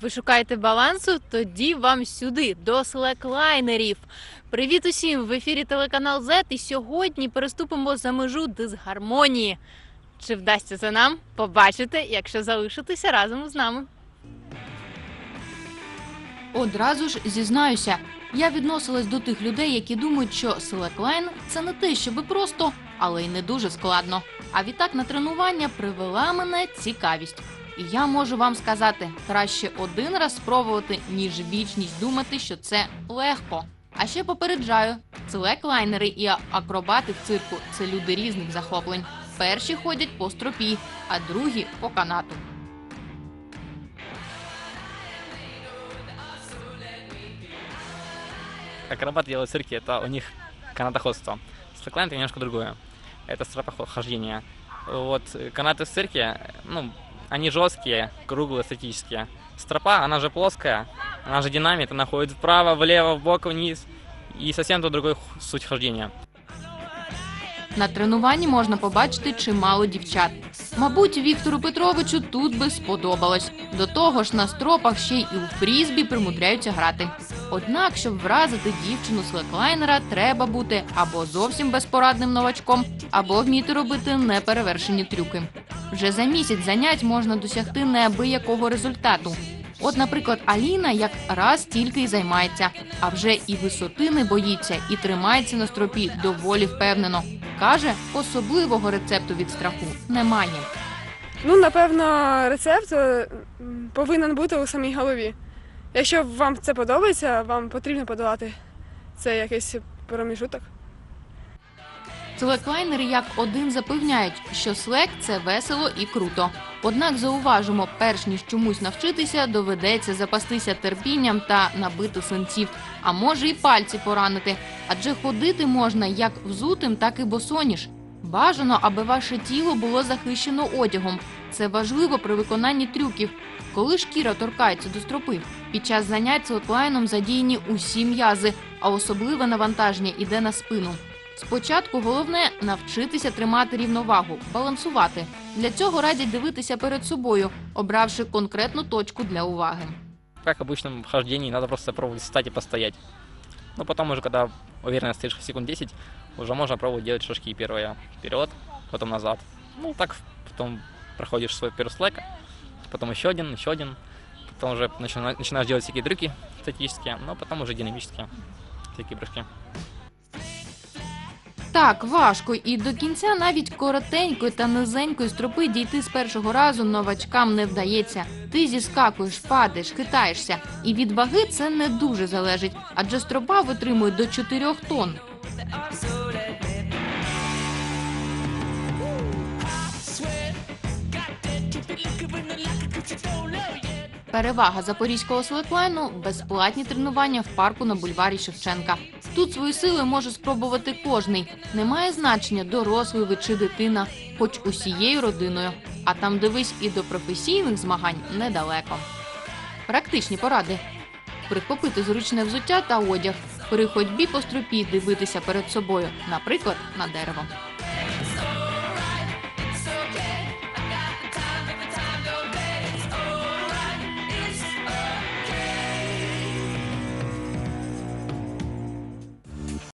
Ви шукаєте балансу? Тоді вам сюди, до слеклайнерів. Привіт усім! В ефірі телеканал Z і сьогодні переступимо за межу дисгармонії. Чи вдасться це нам? Побачите, якщо залишитеся разом з нами. Одразу ж зізнаюся, я відносилась до тих людей, які думають, що слеклайн це не те, щоби просто, але й не дуже складно. А відтак на тренування привела мене цікавість. І я можу вам сказати, краще один раз спробувати, ніж вічність думати, що це легко. А ще попереджаю, слеклайнери і акробати в цирку це люди різних захоплень. Перші ходять по стропі, а другі по канату. акробаты делают в цирке, это у них канатоходство. Слэклайн это немножко другое. Это стропохождение. Вот э, канаты в цирке, ну, они жесткие, круглые, статические. Стропа, она же плоская, она же динамит, она ходит вправо, влево, вбок, вниз. И совсем то другой х- суть хождения. На тренуванні можна побачити чимало дівчат. Мабуть, Віктору Петровичу тут би сподобалось. До того ж, на стропах ще й у фрізбі примудряються грати. Однак, щоб вразити дівчину слеклайнера, треба бути або зовсім безпорадним новачком, або вміти робити неперевершені трюки. Вже за місяць занять можна досягти неабиякого результату. От, наприклад, Аліна як раз тільки й займається, а вже і висоти не боїться, і тримається на стропі доволі впевнено. Каже, особливого рецепту від страху немає. Ну, напевно, рецепт е, повинен бути у самій голові. Якщо вам це подобається, вам потрібно подолати цей якийсь проміжуток. Слеклайнери як один запевняють, що слек це весело і круто. Однак зауважимо, перш ніж чомусь навчитися, доведеться запастися терпінням та набити синців, а може і пальці поранити. Адже ходити можна як взутим, так і босоніж. Бажано, аби ваше тіло було захищено одягом. Це важливо при виконанні трюків. Коли шкіра торкається до стропи, під час занять слеклайном задіяні усі м'язи, а особливе навантаження іде на спину. Спочатку головне навчитися тримати рівновагу, балансувати. Для цього радять дивитися перед собою, обравши конкретну точку для уваги. Как в обычном хождении, надо просто пробовать встать и постоять. Но потом уже, когда уверенно стоишь секунд 10, уже можно пробовать делать шажки первые вперед, потом назад. Ну, так потом проходишь свой первый слэк, потом еще один, еще один. Потом уже начина- начинаешь делать всякие трюки статические, но потом уже динамические всякие прыжки. Так, важко, і до кінця навіть коротенької та низенької стропи дійти з першого разу новачкам не вдається. Ти зіскакуєш, падаєш, хитаєшся. І від ваги це не дуже залежить, адже стропа витримує до 4 тонн. Перевага запорізького слеклайну – безплатні тренування в парку на бульварі Шевченка. Тут свої сили може спробувати кожний. Немає значення, дорослий ви чи дитина, хоч усією родиною. А там дивись і до професійних змагань недалеко. Практичні поради: прихопити зручне взуття та одяг. При ходьбі по стропі дивитися перед собою, наприклад, на дерево.